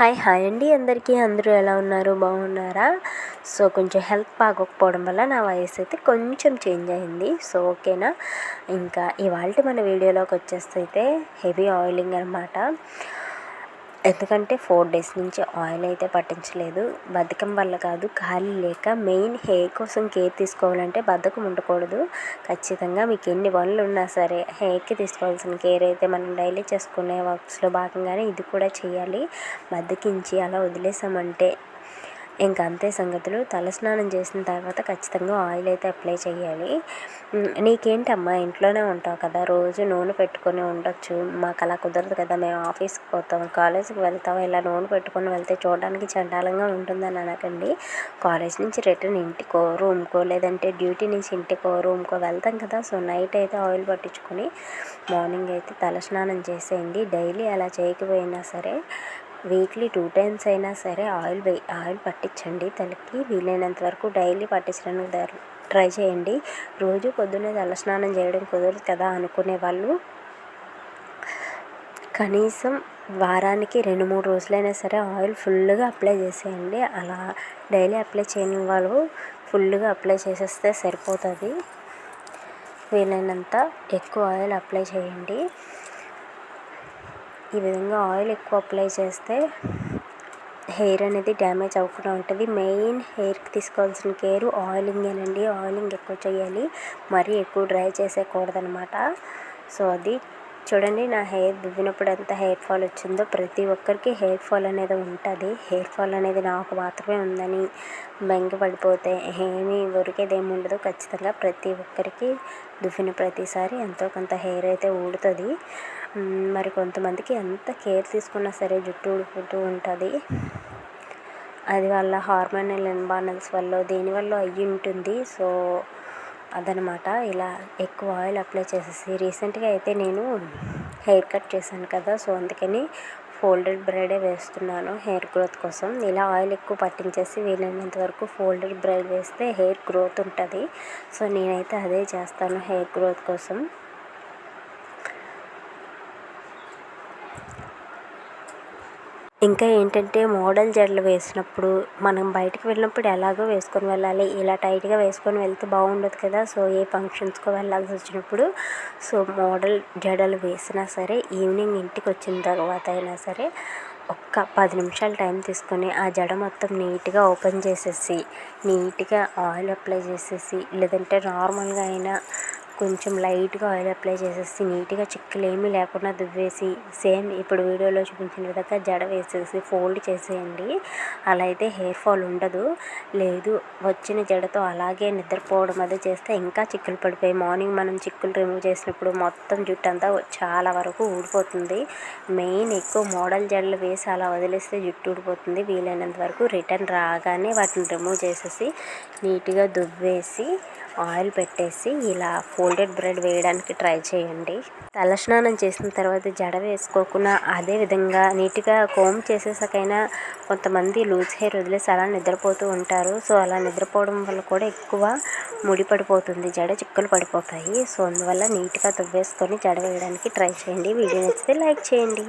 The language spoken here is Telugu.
హాయ్ హాయ్ అండి. అందరికీ అందరూ ఎలా ఉన్నారు? బాగున్నారా? సో కొంచెం హెల్త్ బాగోకపోవడం వల్ల నా వయసు అయితే కొంచెం చేంజ్ అయింది. సో ఓకేనా? ఇంకా ఇవాళ మన వీడియోలోకి వచ్చేస్తే అయితే హెవీ ఆయిలింగ్ అనమాట ఎందుకంటే ఫోర్ డేస్ నుంచి ఆయిల్ అయితే పట్టించలేదు. బద్ధకం వల్ల కాదు ఖాళీ లేక మెయిన్ హెయిర్ కోసం కేర్ తీసుకోవాలంటే బద్ధకం ఉండకూడదు. ఖచ్చితంగా మీకు ఎన్ని పనులు ఉన్నా సరే హెయిర్కి తీసుకోవాల్సిన కేర్ అయితే మనం డైలీ చేసుకునే వర్క్స్లో భాగంగానే ఇది కూడా చేయాలి. బద్దకించి అలా వదిలేసామంటే ఇంకా అంతే సంగతులు. తలస్నానం చేసిన తర్వాత ఖచ్చితంగా ఆయిల్ అయితే అప్లై చేయాలి. నీకేంటమ్మా ఇంట్లోనే ఉంటావు కదా? రోజు నూనె పెట్టుకొని ఉండొచ్చు. మాకు అలా కుదరదు కదా. మేము ఆఫీస్కి పోతాం కాలేజీకి వెళ్తాం. ఇలా నూనె పెట్టుకొని వెళ్తే చూడడానికి చండాలంగా ఉంటుందని అనకండి. కాలేజ్ నుంచి రిటర్న్ ఇంటికో రూమ్కో లేదంటే డ్యూటీ నుంచి ఇంటికో రూమ్కో వెళ్తాం కదా. సో నైట్ అయితే ఆయిల్ పట్టించుకొని మార్నింగ్ అయితే తలస్నానం చేసేయండి. డైలీ అలా చేయకపోయినా సరే వీక్లీ టూ టైమ్స్ అయినా సరే ఆయిల్ వే ఆయిల్ పట్టించండి. తలకి వీలైనంత వరకు డైలీ పట్టించడానికి ట్రై చేయండి. రోజు పొద్దున్నే తలస్నానం చేయడం కుదరదు కదా అనుకునే వాళ్ళు కనీసం వారానికి రెండు మూడు రోజులైనా సరే ఆయిల్ ఫుల్గా అప్లై చేసేయండి. అలా డైలీ అప్లై చేయని వాళ్ళు ఫుల్గా అప్లై చేసేస్తే సరిపోతుంది. వీలైనంత ఎక్కువ ఆయిల్ అప్లై చేయండి. ఈ విధంగా ఆయిల్ ఎక్కువ అప్లై చేస్తే హెయిర్ అనేది డ్యామేజ్ అవ్వకుండా ఉంటుంది. మెయిన్ హెయిర్కి తీసుకోవాల్సిన కేర్ ఆయిలింగేనండి ఆయిలింగ్ ఎక్కువ చేయాలి. మరీ ఎక్కువ డ్రై చేసేయకూడదనమాట సో అది చూడండి నా హెయిర్ దువ్వినప్పుడు ఎంత హెయిర్ ఫాల్ వచ్చిందో. ప్రతి ఒక్కరికి హెయిర్ ఫాల్ అనేది ఉంటుంది. హెయిర్ ఫాల్ అనేది నాకు మాత్రమే ఉందని బెంగ పడిపోతే ఏమీ ఒరికేది ఉండదు. ఖచ్చితంగా ప్రతి ఒక్కరికి దువ్విన ప్రతిసారి ఎంతో కొంత హెయిర్ అయితే ఊడుతుంది. మరి కొంతమందికి ఎంత కేర్ తీసుకున్నా సరే జుట్టు ఊడిపోతూ ఉంటుంది. అది వాళ్ళ హార్మోనల్ ఇన్బాలెన్స్ వల్ల దేనివల్ల అయ్యి ఉంటుంది. సో అదనమాట. ఇలా ఎక్కువ ఆయిల్ అప్లై చేసేసి రీసెంట్గా అయితే నేను హెయిర్ కట్ చేశాను కదా సో అందుకని ఫోల్డెడ్ బ్రైడే వేస్తున్నాను హెయిర్ గ్రోత్ కోసం. ఇలా ఆయిల్ ఎక్కువ పట్టించేసి వీలైనంత వరకు ఫోల్డెడ్ బ్రైడ్ వేస్తే హెయిర్ గ్రోత్ ఉంటుంది. సో నేనైతే అదే చేస్తాను హెయిర్ గ్రోత్ కోసం. ఇంకా ఏంటంటే మోడల్ జడలు వేసినప్పుడు మనం బయటకు వెళ్ళినప్పుడు ఎలాగో వేసుకొని వెళ్ళాలి. ఇలా టైట్గా వేసుకొని వెళ్తే బాగుండదు కదా. సో ఏ ఫంక్షన్స్కో వెళ్ళాల్సి వచ్చినప్పుడు సో మోడల్ జడలు వేసినా సరే ఈవినింగ్ ఇంటికి వచ్చిన తర్వాత అయినా సరే ఒక్క పది నిమిషాలు టైం తీసుకొని ఆ జడ మొత్తం నీట్గా ఓపెన్ చేసేసి నీట్గా ఆయిల్ అప్లై చేసేసి లేదంటే నార్మల్గా అయినా కొంచెం లైట్గా ఆయిల్ అప్లై చేసేసి నీట్గా చిక్కులు ఏమీ లేకుండా దువ్వేసి సేమ్ ఇప్పుడు వీడియోలో చూపించిన విధంగా జడ వేసేసి ఫోల్డ్ చేసేయండి. అలా అయితే హెయిర్ ఫాల్ ఉండదు. లేదు వచ్చిన జడతో అలాగే నిద్రపోవడం అది చేస్తే ఇంకా చిక్కులు పడిపోయి మార్నింగ్ మనం చిక్కులు రిమూవ్ చేసినప్పుడు మొత్తం జుట్టు అంతా చాలా వరకు ఊడిపోతుంది. మెయిన్ ఎక్కువ మోడల్ జడలు వేసి అలా వదిలేస్తే జుట్టు ఊడిపోతుంది. వీలైనంత వరకు రిటర్న్ రాగానే వాటిని రిమూవ్ చేసేసి నీట్గా దువ్వేసి ఆయిల్ పెట్టేసి ఇలా ఫోల్డెడ్ బ్రెడ్ వేయడానికి ట్రై చేయండి. తలస్నానం చేసిన తర్వాత జడ వేసుకోకుండా అదే విధంగా నీట్గా కోమ్ చేసేసాకైనా కొంతమంది లూజ్ హెయిర్ వదిలేసి అలా నిద్రపోతూ ఉంటారు. సో అలా నిద్రపోవడం వల్ల కూడా ఎక్కువ ముడి పడిపోతుంది జడ చిక్కులు పడిపోతాయి. సో అందువల్ల నీట్గా తువ్వేసుకొని జడ వేయడానికి ట్రై చేయండి. వీడియో నచ్చితే లైక్ చేయండి.